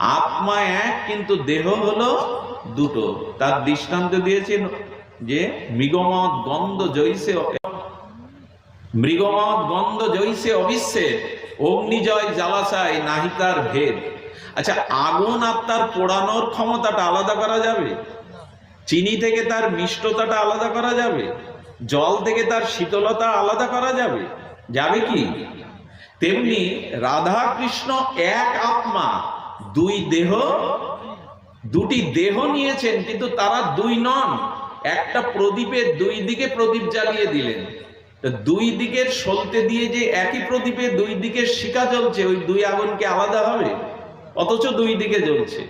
আত্মা এক, কিন্তু দেহ হলো দুটো। তার দৃষ্টান্ত দিয়েছেন যে মৃগমত গন্ধ জৈসে মৃগমত গন্ধ জৈসে অবিশ্বের অগ্নিজয় জ্বালাশায় নাহিতার ভেদ। আচ্ছা আগুন আর তার পোড়ানোর ক্ষমতাটা আলাদা করা যাবে? চিনি থেকে তার মিষ্টতাটা আলাদা করা যাবে? জল থেকে তার শীতলতা আলাদা করা যাবে? যাবে কি? তেমনি রাধা কৃষ্ণ এক আত্মা দুই দেহ, দুটি দেহ নিয়েছেন, কিন্তু তারা দুই নন। একটা প্রদীপের দুই দিকে প্রদীপ জ্বালিয়ে দিলেন। দুই দিকের সলতে দিয়ে যে একই প্রদীপে দুই দিকের শিকা জ্বলছে, ওই দুই আগুনকে আলাদা হবে? অথচ দুই দিকে জ্বলছে।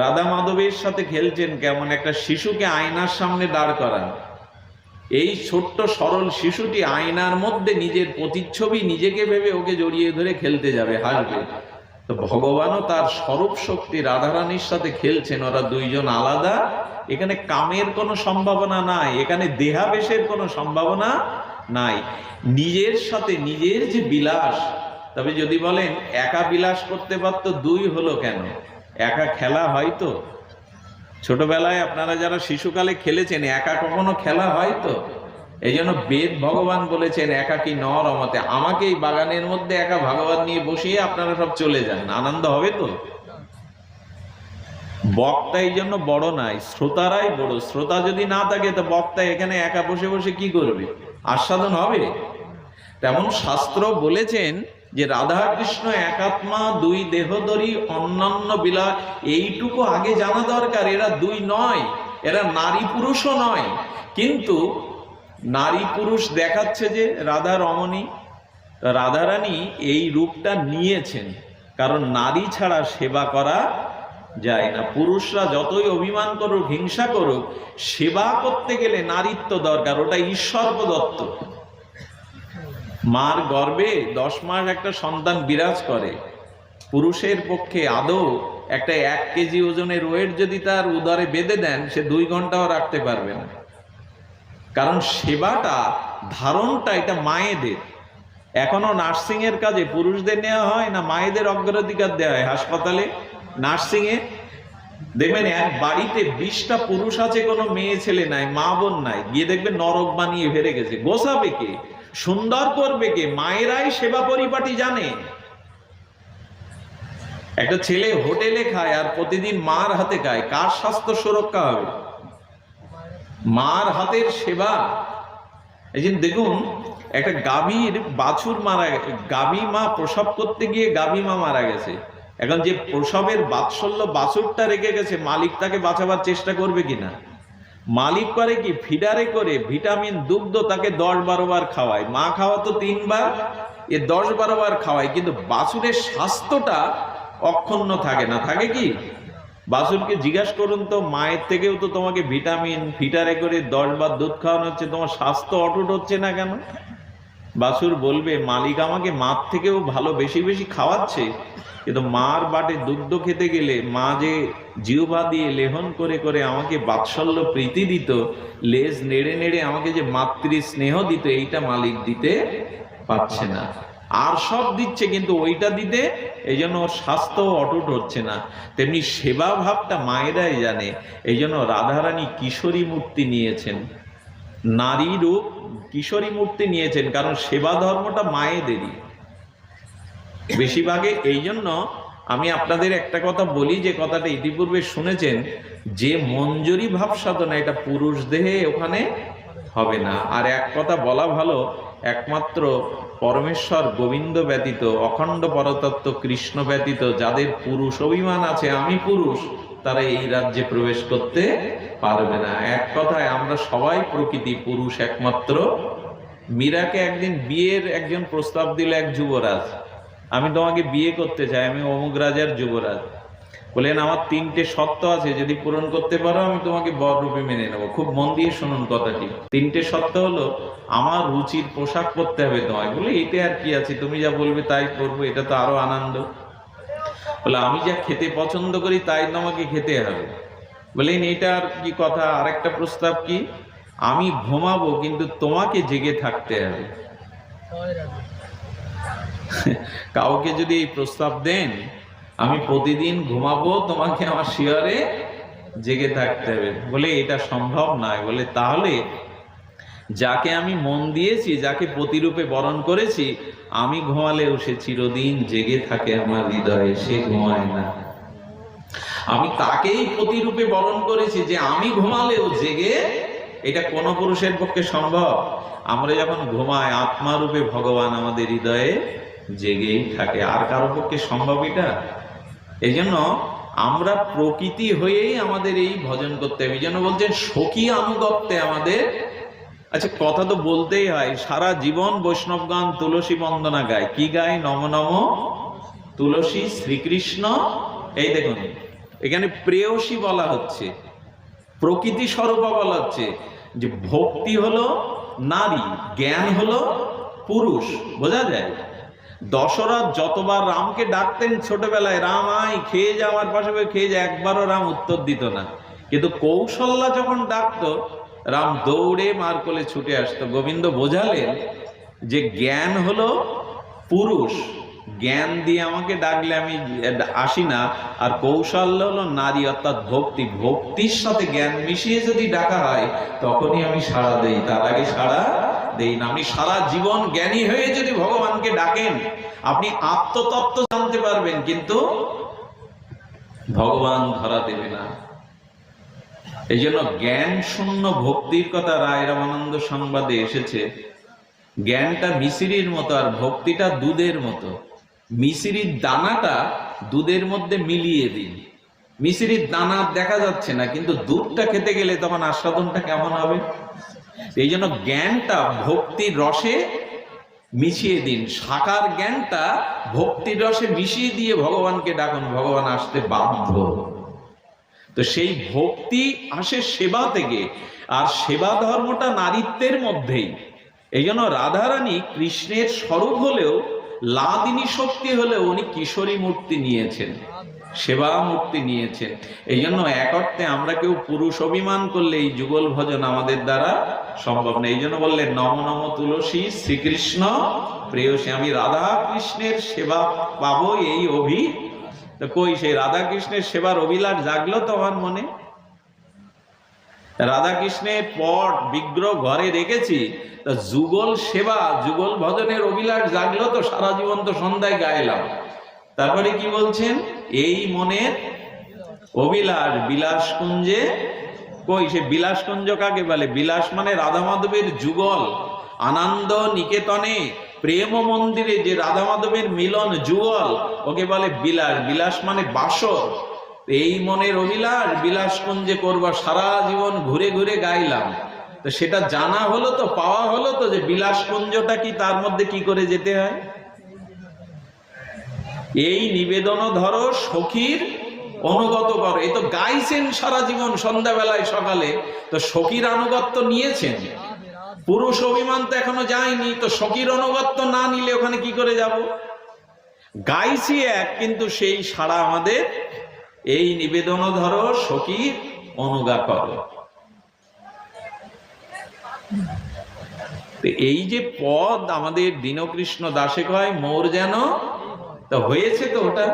রাধা মাধবের সাথে খেলছেন কেমন একটা শিশুকে আয়নার সামনে দাঁড় করান। এই ছোট্ট সরল শিশুটি আয়নার মধ্যে নিজের প্রতিচ্ছবি নিজেকে ভেবে ওকে জড়িয়ে ধরে খেলতে যাবে, হাসবে। তো ভগবানও তার স্বরূপ শক্তি রাধারানীর সাথে খেলছেন, ওরা দুইজন আলাদা। এখানে কামের কোনো সম্ভাবনা নাই, এখানে দেহাবেশের কোনো সম্ভাবনা নাই। নিজের সাথে নিজের যে বিলাস, তবে যদি বলেন একা বিলাস করতে পারতো দুই হলো কেন? একা খেলা হয় তো? ছোটবেলায় আপনারা যারা শিশুকালে খেলেছেন, একা কখনো খেলা হয় তো? এই জন্য বেদ ভগবান বলেছেন একাকি ন রমতে আমাকে এই বাগানের মধ্যে একা ভগবান নিয়ে বসিয়ে আপনারা সব চলে যান। আনন্দ হবে তো? বক্তা এই জন্য বড় নাই, শ্রোতারাই বড়। শ্রোতা যদি না থাকে, তো বক্তা এখানে একা বসে বসে কি করবে? আস্বাদন হবে? তেমন শাস্ত্র বলেছেন যে রাধা কৃষ্ণ একাত্মা, দুই দেহধরী অন্যান্য বিলা, এইটুকু আগে জানা দরকার। এরা দুই নয়, এরা নারী পুরুষও নয়। কিন্তু নারী পুরুষ দেখাচ্ছে যে রাধা রমণী রাধারানী এই রূপটা নিয়েছেন। কারণ নারী ছাড়া সেবা করা যায় না। পুরুষরা যতই অভিমান করুক, হিংসা করুক, সেবা করতে গেলে নারীত্ব দরকার, ওটা ঈশ্বর প্রদত্ত। মার গর্বে দশ মাস একটা সন্তান বিরাজ করে। পুরুষের পক্ষে আদৌ একটা এক কেজি ওজনের ওয়েট যদি তার উদরে বেঁধে দেন, সে দুই ঘন্টাও রাখতে পারবে না। কারণ সেবাটা, ধারণটা এটা মায়েদের। এখনও নার্সিং এর কাজে পুরুষদের নেওয়া হয় না মায়েদের অগ্রাধিকার দেওয়া হয়? হাসপাতালে নার্সিং এ দেখবেন এক বাড়িতে বিশটা পুরুষ আছে, কোনো মেয়ে ছেলে নাই, মা বোন নাই। গিয়ে দেখবেন নরক বানিয়ে ফেরে গেছে। গোসাবে কে? সুন্দর করবে কে? মায়েরাই সেবা পরিপাটি জানে। একটা ছেলে হোটেলে খায় আর প্রতিদিন মার হাতে খায়। কার স্বাস্থ্য সুরক্ষা হবে? মার হাতের সেবা। এই যে দেখুন, একটা গাভীর বাছুর মারা গেছে। গাভী মা প্রসব করতে গিয়ে গাভী মা মারা গেছে। এখন যে প্রসবের বাৎসল্য বাছুরটা রেখে গেছে, মালিক তাকে বাঁচাবার চেষ্টা করবে কিনা? মালিক করে কি? ফিডারে করে ভিটামিন দুগ্ধ তাকে দশ বারো বার খাওয়ায়। মা খাওয়া তো তিনবার, এ দশ বারো বার খাওয়ায়। কিন্তু বাছুরের স্বাস্থ্যটা অক্ষুণ্ণ থাকে না। থাকে কি? বাছুরকে জিজ্ঞাসা করুন তো, মায়ের থেকেও তো তোমাকে ভিটামিন, ফিটারে করে দশ বার দুধ খাওয়ানো হচ্ছে, তোমার স্বাস্থ্য অটুট হচ্ছে না কেন? বাসুর বলবে, মালিক আমাকে মার থেকেও ভালো বেশি বেশি খাওয়াচ্ছে, কিন্তু মার বাটে দুগ্ধ খেতে গেলে, মা যে জিহ্বা দিয়ে লেহন করে করে আমাকে বাৎসল্য প্রীতি দিত, লেজ নেড়ে নেড়ে আমাকে যে মাতৃ স্নেহ দিত, এইটা মালিক দিতে পারছে না। আর সব দিচ্ছে, কিন্তু ওইটা দিতে এই জন্য ওর স্বাস্থ্য অটুট হচ্ছে না। তেমনি সেবা ভাবটা মায়েরাই জানে। এই জন্য রাধারানী কিশোরী মূর্তি নিয়েছেন। নারী রূপ কিশোরী মূর্তি নিয়েছেন, কারণ সেবা ধর্মটা মায়েদেরই। বেশিরভাগে এই জন্য আমি আপনাদের একটা কথা বলি, যে কথাটা ইতিপূর্বে শুনেছেন, যে মঞ্জুরি ভাব সাধনা, এটা পুরুষ দেহে ওখানে হবে না। আর এক কথা বলা ভালো, একমাত্র পরমেশ্বর গোবিন্দ ব্যতীত, অখণ্ড পরতত্ত্ব কৃষ্ণ ব্যতীত, যাদের পুরুষ অভিমান আছে, আমি পুরুষ, তারা এই রাজ্যে প্রবেশ করতে পারবে না। এক কথায়, আমরা সবাই প্রকৃতি পুরুষ একমাত্র। মীরাকে একদিন বিয়ের একজন প্রস্তাব দিল এক যুবরাজ। আমি তোমাকে বিয়ে করতে চাই, আমি অমুক রাজার যুবরাজ। বললেন আমার তিনটে সত্য আছে যদি পূরণ করতে পারো আমি তোমাকে বররূপে মেনে নেব। খুব মন দিয়ে শুনুন কথাটি। তিনটে সত্য হলো আমার রুচির পোশাক পরতে হবে তোমায়। বলে এতে আর কি আছে? তুমি যা বলবে তাই করব এটা তো আরও আনন্দ। বলে আমি যা খেতে পছন্দ করি তাই তোমাকে খেতে হবে। বললেন এটা আর কি কথা? আরেকটা প্রস্তাব কি? আমি ঘুমাবো কিন্তু তোমাকে জেগে থাকতে হবে। কাউকে যদি এই প্রস্তাব দেন আমি প্রতিদিন ঘুমাবো, তোমাকে আমার শিয়রে জেগে থাকতে হবে। বলে, এটা সম্ভব নয়। বলে, তাহলে যাকে আমি মন দিয়েছি, যাকে প্রতিরূপে বরণ করেছি, আমি ঘুমালেও সে চিরদিন জেগে থাকে আমার হৃদয়ে, সে ঘুমায় না। আমি তাকেই প্রতিরূপে বরণ করেছি যে আমি ঘুমালেও জেগে, এটা কোন পুরুষের পক্ষে সম্ভব। আমরা যখন ঘুমাই, আত্মারূপে ভগবান আমাদের হৃদয়ে জেগেই থাকে। আর কারও পক্ষে সম্ভব এটা? এই জন্য আমরা প্রকৃতি হয়েই আমাদের এই ভজন করতে হবে। জন্য বলছেন, সখী আনুগত্যে আমাদের। আচ্ছা কথা তো বলতেই হয়, সারা জীবন বৈষ্ণবগান তুলসী বন্দনা গায়। কি গায়? নম নম তুলসী শ্রীকৃষ্ণ। এই দেখুন, এখানে প্রেয়সী বলা হচ্ছে, প্রকৃতি স্বরূপা বলা হচ্ছে, যে ভক্তি হলো নারী, জ্ঞান হলো পুরুষ, বোঝা যায়? দশরথ যতবার রামকে ডাকতেন ছোটবেলায়, রাম আই খেয়ে যাওয়ার পাশে খেয়ে যা। একবারও রাম উত্তর দিত না। কিন্তু কৌশল্যা যখন ডাকতো, রাম দৌড়ে মার কোলে ছুটে আসতো। গোবিন্দ বোঝালেন যে জ্ঞান হলো পুরুষ। জ্ঞান দিয়ে আমাকে ডাকলে আমি আসি না। আর কৌশল্য হলো নারী, অর্থাৎ ভক্তি। ভক্তির সাথে জ্ঞান মিশিয়ে যদি ডাকা হয়, তখনই আমি সাড়া দেই। তার আগে সাড়া দেই না। আপনি সারা জীবন জ্ঞানী হয়ে যদি ভগবানকে ডাকেন, আপনি আত্মতত্ত্ব জানতে পারবেন, কিন্তু ভগবান ধরা দেবে না। এই জন্য জ্ঞান শূন্য ভক্তির কথা রায় রামানন্দ সংবাদে এসেছে, জ্ঞানটা মিশিরির মতো আর ভক্তিটা দুধের মতো। মিশিরির দানাটা দুধের মধ্যে মিলিয়ে দিন। মিশিরির দানা দেখা যাচ্ছে না, কিন্তু দুধটা খেতে গেলে তখন আস্বাদনটা কেমন হবে? এই জন্য জ্ঞানটা ভক্তির রসে মিশিয়ে দিন। সাকার জ্ঞানটা ভক্তির রসে মিশিয়ে দিয়ে ভগবানকে ডাকুন, ভগবান আসতে বাধ্য। তো সেই ভক্তি আসে সেবা থেকে, আর সেবা ধর্মটা নারীত্বের মধ্যেই। এই জন্য রাধারানী কৃষ্ণের স্বরূপ হলেও, লাদিনী শক্তি হলেও উনি কিশোরী মূর্তি নিয়েছেন। সেবা মূর্তি নিয়েছেন। এই জন্য এক অর্থে আমরা কেউ পুরুষ অভিমান করলে এই যুগল ভজন আমাদের দ্বারা সম্ভব না এই জন্য বললেন, নম নম তুলসী শ্রীকৃষ্ণ প্রেয়সী আমি রাধা কৃষ্ণের সেবা পাবো এই অভি। কই, সেই রাধা কৃষ্ণের সেবার অভিলাষ জাগলো তো আমার মনে? রাধা কৃষ্ণের পট বিগ্রহ ঘরে রেখেছি, তা যুগল সেবা, যুগল ভজনের অভিলাষ জাগলো তো সারা জীবন তো সন্ধ্যায় গাইলাম। তারপরে কি বলছেন? এই মনের অভিলাষ বিলাস কুঞ্জে কই? সে বিলাস কুঞ্জ কাকে বলে? বিলাস মানে রাধা মাধবের যুগল, আনন্দ নিকেতনে, প্রেম মন্দিরে যে রাধা মাধবের মিলন যুগল, ওকে বলে বিলাস। বিলাস মানে বাসর। এই মনের অভিলাষ বিলাস কুঞ্জে করবা সারা জীবন ঘুরে ঘুরে গাইলাম। তো সেটা জানা হলো তো, পাওয়া হলো তো যে বিলাস কুঞ্জটা কি তার মধ্যে কি করে যেতে হয়? এই নিবেদন ধরো সখীর অনুগত করো। এই তো গাইছেন সারা জীবন সন্ধ্যাবেলায় সকালে। তো সখীর আনুগত্য নিয়েছেন? পুরুষ অভিমান তো এখনও যায়নি। তো সখীর অনুগত্য না নিলে ওখানে কি করে যাব? গাইছি এক, কিন্তু সেই সারা আমাদের এই নিবেদন ধরো সখীর অনুগা করো। এই যে পদ আমাদের দীনকৃষ্ণ দাসে কয়, মোর যেন তো হয়েছে তো ওটা?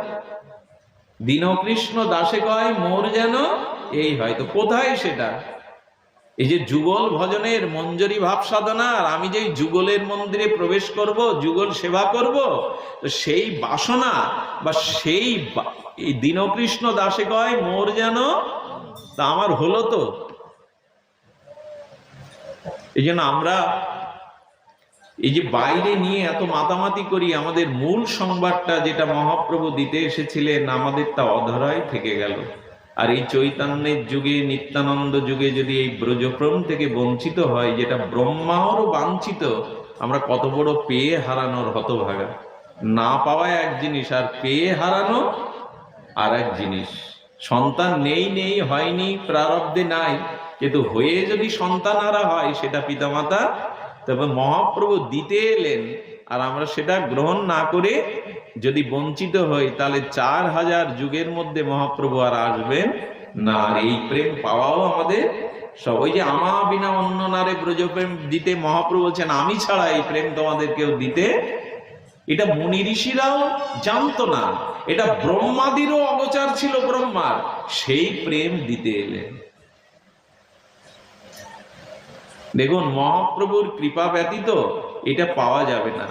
দীনকৃষ্ণ দাসে কয়, মোর যেন এই হয়। তো কোথায় সেটা? এই যে যুগল ভজনের মঞ্জরি ভাব সাধনা, আর আমি যে যুগলের মন্দিরে প্রবেশ করব, যুগল সেবা করব, তো সেই বাসনা বা সেই এই দীনকৃষ্ণ দাসে কয়, মোর যেন তা আমার হলো তো। এই জন্য আমরা এই যে বাইরে নিয়ে এত মাতামাতি করি, আমাদের মূল সংবাদটা যেটা মহাপ্রভু দিতে এসেছিলেন, আমাদের তা অধরায় থেকে গেল। আর এই চৈতন্যের যুগে, নিত্যানন্দ যুগে যদি এই ব্রজপ্রম থেকে বঞ্চিত হয়, যেটা ব্রহ্মাওরও বাঞ্ছিত, আমরা কত বড় পেয়ে হারানোর হতভাগা। না পাওয়া এক জিনিস, আর পেয়ে হারানো আর এক জিনিস। সন্তান নেই নেই, হয়নি, প্রারব্ধে নাই, কিন্তু হয়ে যদি সন্তান হারা হয়, সেটা পিতামাতা তবে মহাপ্রভু দিতে এলেন আর আমরা সেটা গ্রহণ না করে যদি বঞ্চিত হই, তাহলে চার হাজার যুগের মধ্যে মহাপ্রভু আর আসবেন না। এই প্রেম পাওয়াও আমাদের সব। ওই যে আমা বিনা অন্য নারে ব্রজপ্রেম দিতে মহাপ্রভু বলছেন, আমি ছাড়া এই প্রেম তোমাদের কেউ দিতে এটা মুনি ঋষিরাও জানতো না। এটা ব্রহ্মাদিরও অগোচার ছিল ব্রহ্মার। সেই প্রেম দিতে এলেন। দেখুন, মহাপ্রভুর কৃপা ব্যতীত এটা পাওয়া যাবে না।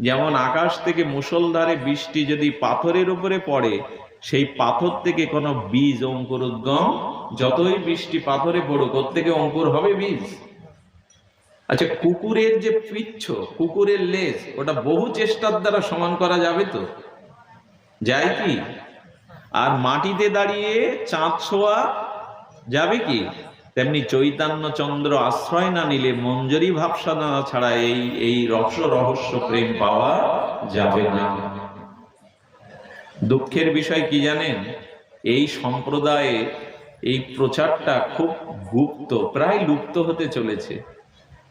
যেমন আকাশ থেকে মুষলধারে বৃষ্টি যদি পাথরের উপরে পড়ে, সেই পাথর থেকে কোনো বীজ, অঙ্কুর উদ্গম, যতই বৃষ্টি পাথরে পড়ুক, ওর থেকে অঙ্কুর হবে বীজ। আচ্ছা কুকুরের যে পিচ্ছ, কুকুরের লেজ, ওটা বহু চেষ্টার দ্বারা সমান করা যাবে তো? যায় কি? আর মাটিতে দাঁড়িয়ে চাঁদ ছোঁয়া যাবে কি? তেমনি চৈতন্য চন্দ্র আশ্রয় না নিলে মঞ্জরি ভাবসাধনা ছাড়া এই এই রস রহস্য প্রেম পাওয়া যাবে না। দুঃখের বিষয় কি জানেন? এই সম্প্রদায়ে এই প্রচারটা খুব গুপ্ত, প্রায় লুপ্ত হতে চলেছে।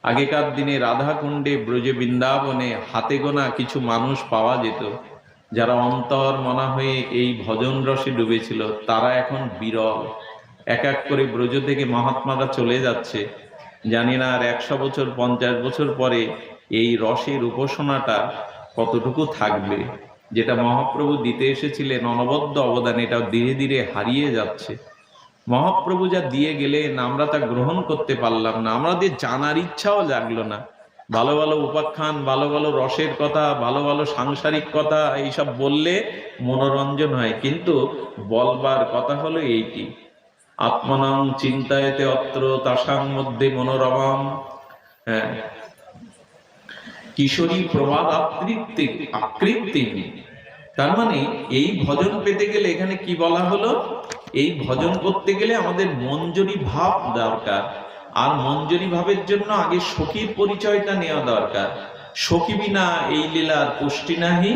আগেকার দিনে রাধাকুণ্ডে, ব্রজে বৃন্দাবনে হাতে গোনা কিছু মানুষ পাওয়া যেত, যারা অন্তর মনা হয়ে এই ভজন রসে ডুবেছিল, তারা এখন বিরল। এক এক করে ব্রজ থেকে মহাত্মারা চলে যাচ্ছে। জানি না আর একশো বছর, পঞ্চাশ বছর পরে এই রসের উপাসনাটা কতটুকু থাকবে। যেটা মহাপ্রভু দিতে এসেছিলেন, অনবদ্য অবদান এটা ধীরে ধীরে হারিয়ে যাচ্ছে। মহাপ্রভু যা দিয়ে গেলেন, আমরা তা গ্রহণ করতে পারলাম না। আমাদের জানার ইচ্ছাও জাগলো না। ভালো ভালো উপাখ্যান, ভালো ভালো রসের কথা, ভালো ভালো সাংসারিক কথা, এইসব বললে মনোরঞ্জন হয়। কিন্তু বলবার কথা হলো এইটি আত্মনাং চিন্তায়তে অত্র তাসাং মধ্যে মনোরমাম। হ্যাঁ। কিশোরী প্রবাদ আকৃতি আকৃতি তার মানে এই ভজন পেতে গেলে এখানে কি বলা হলো? এই ভজন করতে গেলে আমাদের মঞ্জরি ভাব দরকার। আর মঞ্জরি ভাবের জন্য আগে সখীর পরিচয়টা নেওয়া দরকার। সখী বিনা এই লীলার পুষ্টি নাহি।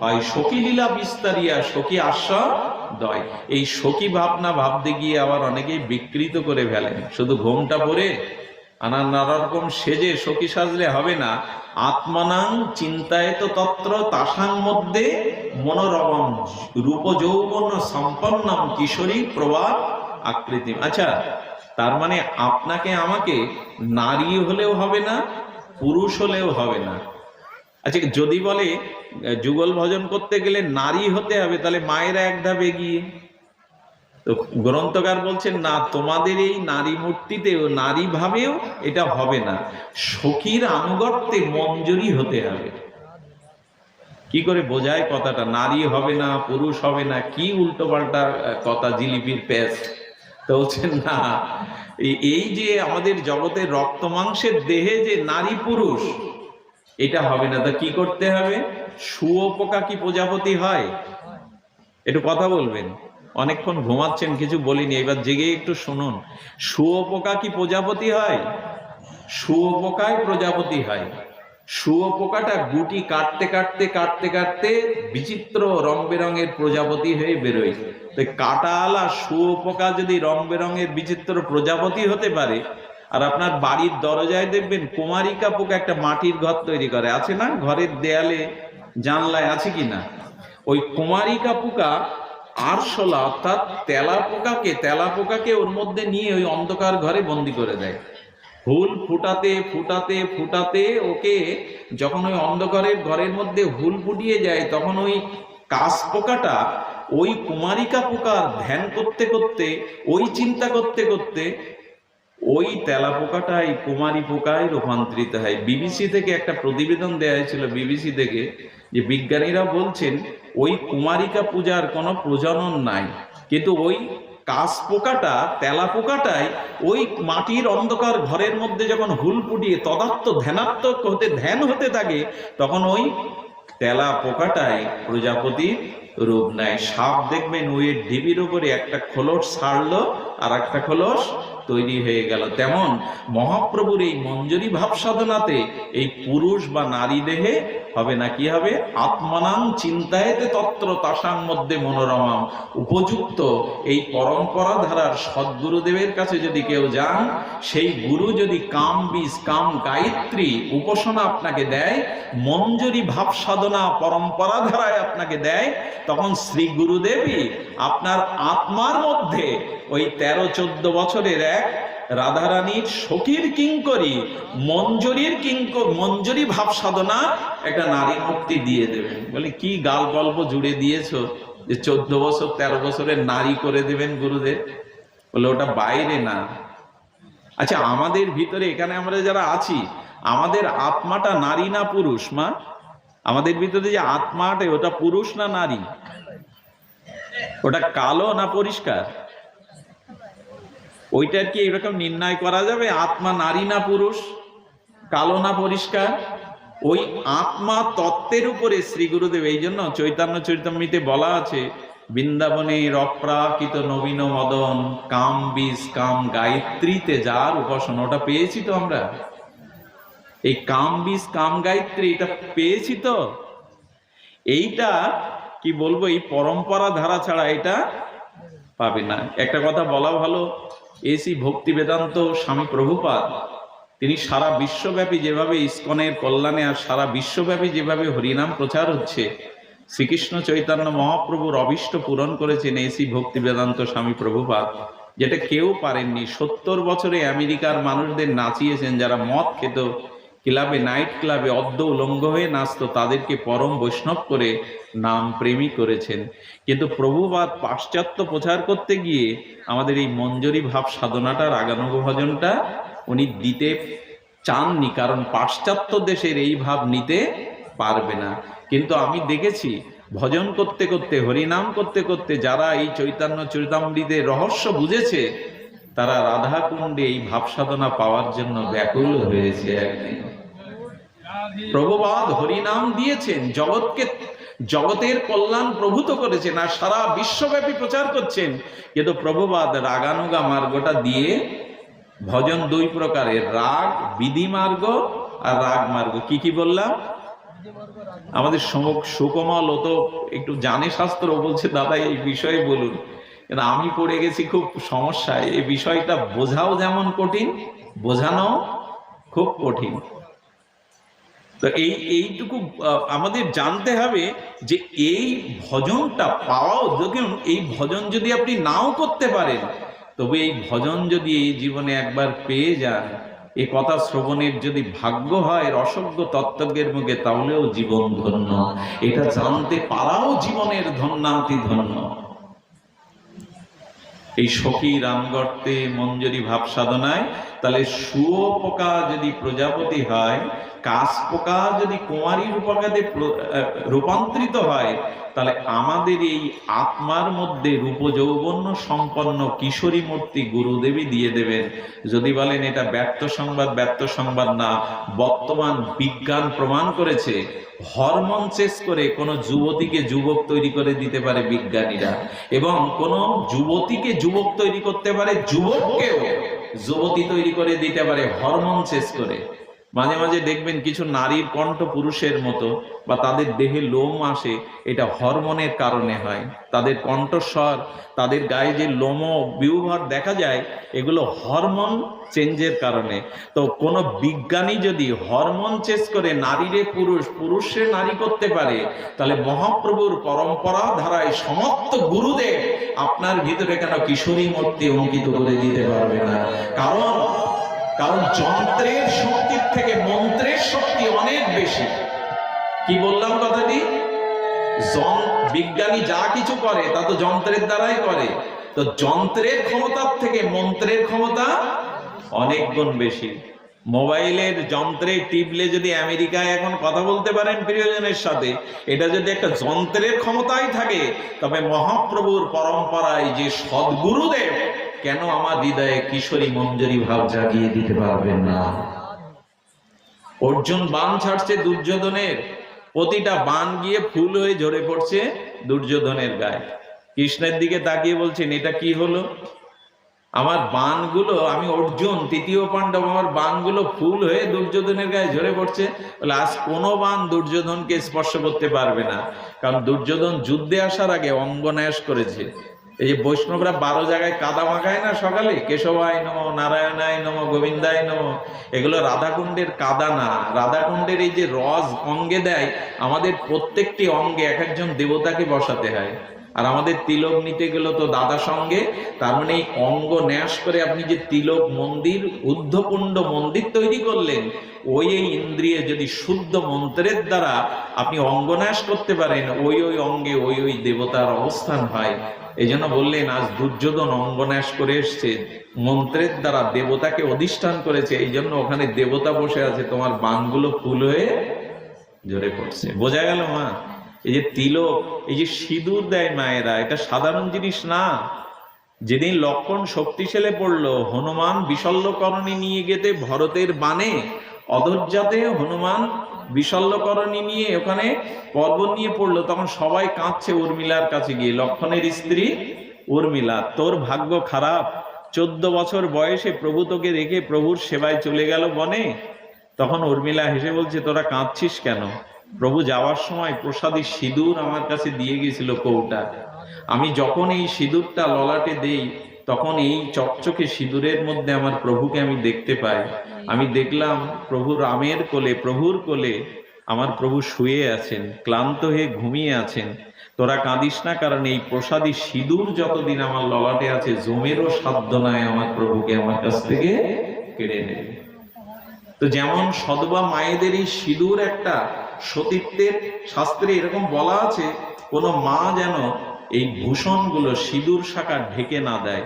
হয় সখী লীলা বিস্তারিয়া, সখী আশা দয় এই সখী ভাবনা ভাবতে গিয়ে আবার অনেকেই বিকৃত করে ফেলেন। শুধু ঘোমটা পরে আনা নানা রকম সেজে সখী সাজলে হবে না। আত্মানাং চিন্তায় তো তত্র তাসাং মধ্যে মনোরমম রূপ যৌবন সম্পন্নম কিশোরী প্রবাদ আকৃতি আচ্ছা তার মানে আপনাকে আমাকে নারী হলেও হবে না, পুরুষ হলেও হবে না। আচ্ছা যদি বলে যুগল ভজন করতে গেলে নারী হতে হবে, তাহলে মায়েরা এক ধাপ এগিয়ে। তো গ্রন্থকার বলছেন, না, তোমাদের এই নারী মূর্তিতেও নারী ভাবেও এটা হবে না। সখীর আনুগত্যে মঞ্জুরি হতে হবে। কি করে বোঝায় কথাটা? নারী হবে না, পুরুষ হবে না, কি উল্টো পাল্টা কথা জিলিপির প্যাস তো বলছেন, না, এই যে আমাদের জগতের রক্ত মাংসের দেহে যে নারী পুরুষ এটা হবে না, তা কি করতে হবে? শুয়োপোকা কি প্রজাপতি হয়? একটু কথা বলবেন। অনেকক্ষণ ঘুমাচ্ছেন, কিছু বলিনি, এবার জেগে একটু শুনুন। শুয়োপোকা কি প্রজাপতি হয়? শুয়োপোকায় প্রজাপতি হয়। শুয়োপোকাটা গুটি কাটতে কাটতে কাটতে কাটতে বিচিত্র রং বেরঙের প্রজাপতি হয়ে বেরোয়। তো কাটালা শুয়োপোকা যদি রং বেরঙের বিচিত্র প্রজাপতি হতে পারে আর আপনার বাড়ির দরজায় দেখবেন কুমারিকা পোকা একটা মাটির ঘর তৈরি করে। আছে না? ঘরের দেয়ালে, জানলায় আছে কি না? ওই কুমারিকা পোকা আরশোলা অর্থাৎ তেলা পোকাকে তেলা পোকাকে ওর মধ্যে নিয়ে ওই অন্ধকার ঘরে বন্দি করে দেয়। হুল ফুটাতে ফুটাতে ফুটাতে ওকে যখন ওই অন্ধকারের ঘরের মধ্যে হুল ফুটিয়ে যায়, তখন ওই কাশ পোকাটা ওই কুমারিকা পোকার ধ্যান করতে করতে, ওই চিন্তা করতে করতে ওই তেলা পোকাটাই কুমারী পোকায় রূপান্তরিত হয়। বিবিসি থেকে একটা প্রতিবেদন দেওয়া হয়েছিল বিবিসি থেকে যে বিজ্ঞানীরা বলছেন, ওই কুমারিকা পূজার কোনো প্রজনন নাই। কিন্তু ওই কাশ পোকাটা তেলা পোকাটাই ওই মাটির অন্ধকার ঘরের মধ্যে যখন হুল ফুটিয়ে তদাত্ম ধ্যানাত্মক হতে, ধ্যান হতে থাকে, তখন ওই তেলা পোকাটাই প্রজাপতির রূপ নেয়। সাপ দেখবেন ওই ঢিবির উপরে একটা খোলস ছাড়লো আর একটা খোলস তৈরি হয়ে গেল। তেমন মহাপ্রভুর এই মঞ্জুরি ভাব সাধনাতে এই পুরুষ বা নারী দেহে হবে না কি হবে? আত্মানাং চিন্তায়তে তত্র তাসাং মধ্যে মনোরমাম। উপযুক্ত এই পরম্পরা ধারার সদ্গুরুদেবের কাছে যদি কেউ যান, সেই গুরু যদি কাম বীজ, কাম গায়ত্রী উপাসনা আপনাকে দেয়, মঞ্জুরি ভাব সাধনা পরম্পরা ধারায় আপনাকে দেয়, তখন শ্রী গুরুদেবই আপনার আত্মার মধ্যে ওই তেরো চোদ্দ বছরের এক রাধারানীর সখীর কিঙ্করি, মঞ্জরির কিঙ্ক, মঞ্জরি ভাব সাধনা একটা নারী মুক্তি দিয়ে দেবেন। বলে, কি গাল গল্প জুড়ে দিয়েছ যে চোদ্দ বছর, তেরো বছরের নারী করে দেবেন গুরুদেব? বলে, ওটা বাইরে না। আচ্ছা আমাদের ভিতরে এখানে আমরা যারা আছি, আমাদের আত্মাটা নারী না পুরুষ, মা? আমাদের ভিতরে যে আত্মাটা, ওটা পুরুষ না নারী? ওটা কালো না পরিষ্কার? ওইটার কি এরকম নির্ণয় করা যাবে? আত্মা নারী না পুরুষ? কালো না পরিষ্কার? ওই আত্মা তত্ত্বের উপরে শ্রী গুরুদেব, এই জন্য চৈতন্য চৈতন্যতে বলা আছে, বৃন্দাবনে অপ্রাকৃত নবীন মদন, কাম বীজ, কাম গায়ত্রীতে যার উপাসনা, ওটা পেয়েছি তো আমরা। এই কাম বীজ, কাম গায়ত্রী, এটা পেয়েছি তো। এইটা, কি বলব, এই পরম্পরা ধারা ছাড়া এটা পাবে না। একটা কথা বলা ভালো এসি ভক্তি বেদান্ত স্বামী প্রভুপাদ। তিনি সারা বিশ্বব্যাপী যেভাবে ইস্কনের কল্যাণে আর সারা বিশ্বব্যাপী যেভাবে হরিনাম প্রচার হচ্ছে, শ্রীকৃষ্ণ চৈতন্য মহাপ্রভুর অবিষ্ট পূরণ করেছেন এসি ভক্তি বেদান্ত স্বামী প্রভুপাদ, যেটা কেউ পারেননি। সত্তর বছরে আমেরিকার মানুষদের নাচিয়েছেন, যারা মদ খেত ক্লাবে, নাইট ক্লাবে অদ্য উলঙ্গ হয়ে নাচতো তাদেরকে পরম বৈষ্ণব করে নাম প্রেমী করেছেন। কিন্তু প্রভুবাদ পাশ্চাত্য প্রচার করতে গিয়ে আমাদের এই মঞ্জরি ভাব সাধনাটা, রাগানুগ ভজনটা উনি দিতে চাননি, কারণ পাশ্চাত্য দেশের এই ভাব নিতে পারবে না। কিন্তু আমি দেখেছি ভজন করতে করতে, হরিনাম করতে করতে যারা এই চৈতন্য চরিতামৃতের রহস্য বুঝেছে তারা রাধা কুণ্ডে এই ভাব সাধনা পাওয়ার জন্য ব্যাকুল হয়েছে একদিন। প্রভুবাদ হরিনাম দিয়েছেন, জগৎকে জগতের কল্যাণ প্রভূত করেছেন আর সারা বিশ্বব্যাপী প্রচার করছেন। কিন্তু প্রভুবাদ রাগানুগা মার্গটা দিয়ে ভজন দুই প্রকারের, রাগ, বিধি মার্গ আর রাগ মার্গ। কি কি বললাম? আমাদের সুকমল তো একটু জানে শাস্ত্র বলছে, দাদা এই বিষয়ে বলুন। কিন্তু আমি পড়ে গেছি খুব সমস্যায় এই বিষয়টা বোঝাও যেমন কঠিন, বোঝানো খুব কঠিন। তো এই, এইটুকু আমাদের জানতে হবে যে এই ভজনটা পাওয়াও দেখুন এই ভজন যদি আপনি নাও করতে পারেন, তবে এই ভজন যদি এই জীবনে একবার পেয়ে যান, এ কথা শ্রবণের যদি ভাগ্য হয়, রসজ্ঞ তত্ত্বজ্ঞের মুখে, তাহলেও জীবন ধন্য। এটা জানতে পারাও জীবনের ধন্যাতি ধন্য। এই সখী রামগর্তে মঞ্জরি ভাব সাধনায়, তাহলে শুয়োপোকা যদি প্রজাপতি হয়, কাশ পোকা যদি কুমারী রূপকাতে রূপান্তরিত হয় তাহলে আমাদের এই আত্মার মধ্যে রূপ যৌবন্য সম্পন্ন কিশোরী মূর্তি গুরুদেবী দিয়ে দেবেন। যদি বলেন এটা ব্যর্থ সংবাদ ব্যর্থ সংবাদ না, বর্তমান বিজ্ঞান প্রমাণ করেছে, হরমোন চেস করে কোনো যুবতীকে যুবক তৈরি করে দিতে পারে বিজ্ঞানীরা এবং কোনো যুবতীকে যুবক তৈরি করতে পারে যুবককেও যুবতী তৈরি করে দিতে পারে হরমোন চেস করে। মাঝে মাঝে দেখবেন কিছু নারীর কণ্ঠ পুরুষের মতো বা তাদের দেহে লোম আসে, এটা হরমোনের কারণে হয়। তাদের কণ্ঠস্বর, তাদের গায়ে যে লোম বিউভার দেখা যায়, এগুলো হরমোন চেঞ্জের কারণে। তো কোনো বিজ্ঞানী যদি হরমোন চেঞ্জ করে নারীরে পুরুষ পুরুষে নারী করতে পারে, তাহলে মহাপ্রভুর পরম্পরা ধারায় সমস্ত গুরুদেব আপনার ভিতরে কেন কিশোরী মূর্তি অঙ্কিত করে দিতে পারবে না? কারণ কারণ যন্ত্রের শক্তির থেকে মন্ত্রের শক্তি অনেক বেশি। কি বললাম কথাটি? বিজ্ঞানী যা কিছু করে, তা তো যন্ত্রের দ্বারাই করে। তো যন্ত্রের ক্ষমতার থেকে মন্ত্রের ক্ষমতা অনেক গুণ বেশি। মোবাইলের যন্ত্রে টিপলে যদি আমেরিকায় এখন কথা বলতে পারেন প্রিয়জনের সাথে, এটা যদি একটা যন্ত্রের ক্ষমতাই থাকে, তবে মহাপ্রভুর পরম্পরায় যে সদ্গুরুদেব কেন আমার হৃদয়ে কিশোরী মঞ্জুরি ভাব জাগিয়ে দিতে পারবেন না? অর্জুন বান ছাড়ছে দুর্যোধনের। প্রতিটা বান গিয়ে ফুল হয়ে ঝরে পড়ছে দুর্যোধনের গায়ে। কৃষ্ণের দিকে তাকিয়ে বলছেন, এটা কি হলো? আমার বানগুলো, আমি অর্জুন, তৃতীয় পাণ্ডব, আমার বানগুলো ফুল হয়ে দুর্যোধনের গায়ে ঝরে পড়ছে। বলে, আজ কোনো বান দুর্যোধনকে স্পর্শ করতে পারবে না। কারণ দুর্যোধন যুদ্ধে আসার আগে অঙ্গনায়াস করেছে। এই যে বৈষ্ণবরা বারো জায়গায় কাদা মাখায় না সকালে? কেশবায় নম, নারায়ণায় নম, গোবিন্দায় নম। এগুলো রাধাকুণ্ডের কাদা না। রাধাকুণ্ডের এই যে রস অঙ্গে দেয়, আমাদের প্রত্যেকটি অঙ্গে এক একজন দেবতাকে বসাতে হয়। আর আমাদের তিলক নিতে গেল তো দাদা সঙ্গে, তার মানে এই অঙ্গ ন্যাস করে আপনি যে তিলক মন্দির উদ্ধপুণ্ড মন্দির তৈরি করলেন, ওই এই ইন্দ্রিয়ে যদি শুদ্ধ মন্ত্রের দ্বারা আপনি অঙ্গন্যাস করতে পারেন, ওই ওই অঙ্গে ওই ওই দেবতার অবস্থান হয়। এই জন্য বললেন, আজ দুর্যোধন অঙ্গন্যাস করে এসছে। মন্ত্রের দ্বারা দেবতাকে অধিষ্ঠান করেছে। এই জন্য ওখানে দেবতা বসে আছে। তোমার বানগুলো ফুল হয়ে ঝরে পড়ছে। বোঝা গেল মা, এই যে তিলক, এই যে সিঁদুর দেয় মায়েরা, এটা সাধারণ জিনিস না। যেদিন লক্ষণ শক্তিশালে পড়ল, হনুমান বিশল্যকরণী নিয়ে গেতে ভরতের বানে অধৈর্যাতে হনুমান বিশল্যকরণী নিয়ে ওখানে পর্বত নিয়ে পড়ল, তখন সবাই কাঁদছে উর্মিলার কাছে গিয়ে। লক্ষণের স্ত্রী উর্মিলা, তোর ভাগ্য খারাপ। চোদ্দ বছর বয়সে প্রভু তোকে রেখে প্রভুর সেবায় চলে গেল বনে? তখন উর্মিলা হেসে বলছে, তোরা কাঁদছিস কেন? প্রভু যাওয়ার সময় প্রসাদী সিঁদুর আমার কাছে দিয়ে গেছিল কৌটা আমি যখন এই সিঁদুরটা ললাটে দেই তখন এই চকচকে সিঁদুরের মধ্যে আমার প্রভুকে আমি দেখতে পাই। আমি দেখলাম প্রভু রামের কোলে, প্রভুর কোলে আমার প্রভু শুয়ে আছেন, ক্লান্ত হয়ে ঘুমিয়ে আছেন। তোরা কাঁদিস না, কারণ এই প্রসাদী সিঁদুর যতদিন আমার ললাটে আছে, জমেরও সাধ্য নাই আমার প্রভুকে আমার কাছ থেকে কেড়ে নেবে। তো যেমন সদবা মায়েদের এই সিঁদুর একটা সতীত্বের শাস্ত্রে এরকম বলা আছে, কোনো মা যেন এই ভূষণগুলো সিঁদুর শাখা ঢেকে না দেয়।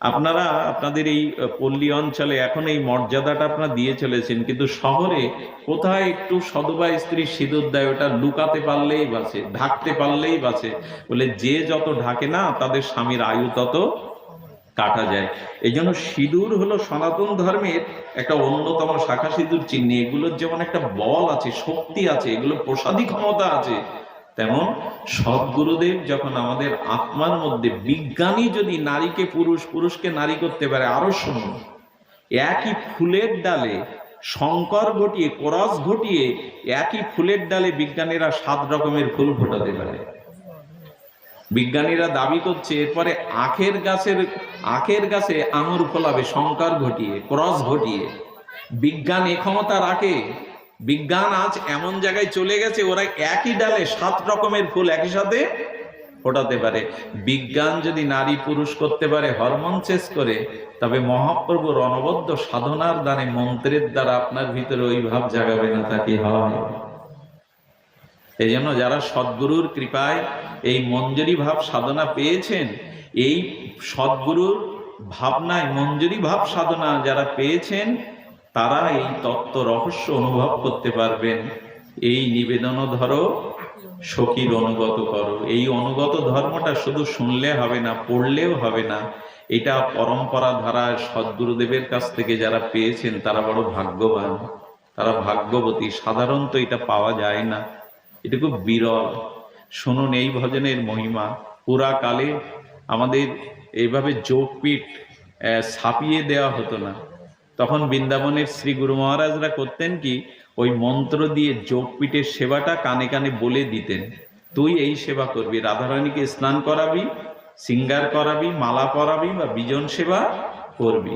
আপনারা আপনাদের এই পল্লী অঞ্চলে এখন এই মর্যাদাটা আপনারা দিয়ে চলেছেন, কিন্তু শহরে কোথায় একটু সদবা স্ত্রী সিঁদুর দেয় ওটা লুকাতে পারলেই বাঁচে, ঢাকতে পারলেই বাঁচে। বলে যে যত ঢাকে না, তাদের স্বামীর আয়ু তত কাটা যায়। এই জন্য সিঁদুর হলো সনাতন ধর্মের একটা অন্যতম শাখা সিঁদুর চিহ্ন। এগুলোর যেমন একটা বল আছে, শক্তি আছে, এগুলো প্রসাদী ক্ষমতা আছে। তেমন সদ্গুরুদেব যখন আমাদের আত্মার মধ্যে বিজ্ঞানী যদি নারীকে পুরুষ, পুরুষকে নারী করতে পারে, আরও শুনুন একই ফুলের ডালে সংকর ঘটিয়ে, কোরস ঘটিয়ে একই ফুলের ডালে বিজ্ঞানীরা সাত রকমের ফুল ফোটাতে পারে। বিজ্ঞানীরা দাবি করছে, এরপরে আখের গাছের, আখের গাছে আঙুর ফলাবে সংকর ঘটিয়ে, ক্রস ঘটিয়ে। বিজ্ঞান এ ক্ষমতা রাখে বিজ্ঞান আজ এমন জায়গায় চলে গেছে, ওরা একই ডালে সাত রকমের ফুল একই সাথে ফোটাতে পারে। বিজ্ঞান যদি নারী পুরুষ করতে পারে, হরমোন চেস করে, তবে মহাপ্রভুর অনবদ্য সাধনার দানে মন্ত্রের দ্বারা আপনার ভিতরে ওই ভাব জাগাবে না তাকে হয়? এই জন্য যারা সদ্গুরুর কৃপায় এই মঞ্জুরি ভাব সাধনা পেয়েছেন, এই সদ্গুরুর ভাবনায় মঞ্জুরি ভাব সাধনা যারা পেয়েছেন তারা এই তত্ত্ব রহস্য অনুভব করতে পারবেন। এই নিবেদন ধরো, সখীর অনুগত করো। এই অনুগত ধর্মটা শুধু শুনলে হবে না, পড়লেও হবে না। এটা পরম্পরা ধারা সদ্গুরুদেবের কাছ থেকে যারা পেয়েছেন, তারা বড় ভাগ্যবান। তারা ভাগ্যবতী, সাধারণত এটা পাওয়া যায় না। এটা খুব বিরল। শুনুন এই ভজনের মহিমা। পুরা কালে আমাদের এইভাবে যোগপীঠ ছাপিয়ে দেওয়া হতো না। তখন বৃন্দাবনের শ্রী গুরু মহারাজরা করতেন কি, ওই মন্ত্র দিয়ে যোগপীঠের সেবাটা কানে কানে বলে দিতেন, তুই এই সেবা করবি, রাধারানীকে স্নান করাবি, সিঙ্গার করাবি, মালা পরাবি বা বিজন সেবা করবি।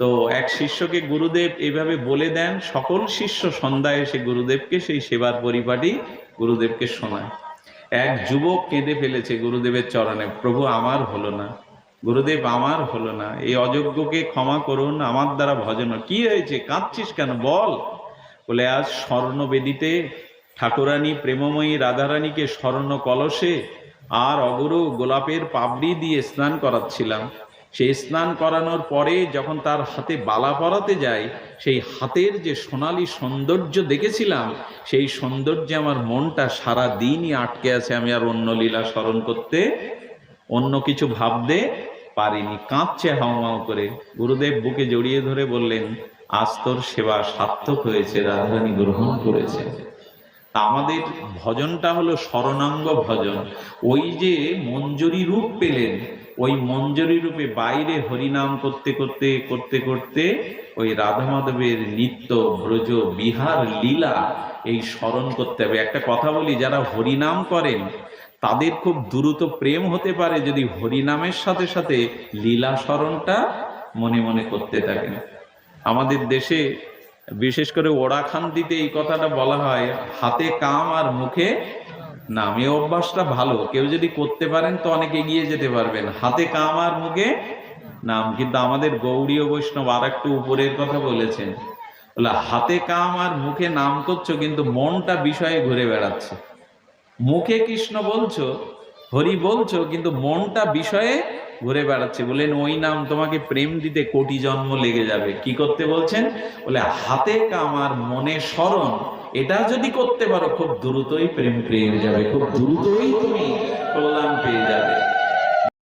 তো এক শিষ্যকে গুরুদেব এইভাবে বলে দেন, সকল শিষ্য সন্ধ্যায় এসে গুরুদেবকে সেই সেবার পরিপাটি গুরুদেবকে শোনায়। এক যুবক কেঁদে ফেলেছে গুরুদেবের চরণে, প্রভু, আমার হলো না। গুরুদেব আমার হলো না। এই অযোগ্যকে ক্ষমা করুন, আমার দ্বারা ভজন। কি হয়েছে? কাঁদছিস কেন? বল। বলে, আজ স্বর্ণ বেদিতে ঠাকুরানী প্রেমময়ী রাধারানীকে স্বর্ণ কলসে আর অগরু গোলাপের পাবড়ি দিয়ে স্নান করাচ্ছিলাম। সেই স্নান করানোর পরে যখন তার হাতে বালা পরাতে যায় সেই হাতের যে সোনালি সৌন্দর্য দেখেছিলাম, সেই সৌন্দর্যে আমার মনটা সারা দিনই আটকে আছে। আমি আর অন্য লীলা স্মরণ করতে অন্য কিছু ভাবতে পারিনি। কাঁদছে হাওমাও করে। গুরুদেব বুকে জড়িয়ে ধরে বললেন, আজ তোর সেবা সার্থক হয়েছে, রাধারানী গ্রহণ করেছে। আমাদের ভজনটা হলো শরণাঙ্গ ভজন। ওই যে মঞ্জুরি রূপ পেলেন, ওই মঞ্জুরি রূপে বাইরে হরিনাম করতে করতে করতে করতে ওই রাধা মাধবের নিত্য ব্রজ বিহার লীলা এই স্মরণ করতে হবে। একটা কথা বলি, যারা হরিনাম করেন তাদের খুব দ্রুত প্রেম হতে পারে যদি হরিনামের সাথে সাথে লীলা স্মরণটা মনে মনে করতে থাকেন। আমাদের দেশে বিশেষ করে ওড়াখান্তিতে এই কথাটা বলা হয়, হাতে কাম আর মুখে নাম এই অভ্যাসটা ভালো। কেউ যদি করতে পারেন তো অনেক এগিয়ে যেতে পারবেন। হাতে কাম আর মুখে নাম। কিন্তু আমাদের গৌড়ীয় বৈষ্ণব আর একটু উপরের কথা বলেছেন। বলে, হাতে কাম আর মুখে নাম করছ, কিন্তু মনটা বিষয়ে ঘুরে বেড়াচ্ছে। মুখে কৃষ্ণ বলছো, হরি বলছো, কিন্তু মনটা বিষয়ে ঘুরে বেড়াচ্ছে। বলেন ওই নাম তোমাকে প্রেম দিতে কোটি জন্ম লেগে যাবে। কি করতে বলছেন? বলে, হাতে কামার মনে স্মরণ, এটা যদি করতে পারো, খুব দ্রুতই প্রেম পেয়ে যাবে, খুব দ্রুতই তুমি কল্যাণ পেয়ে যাবে।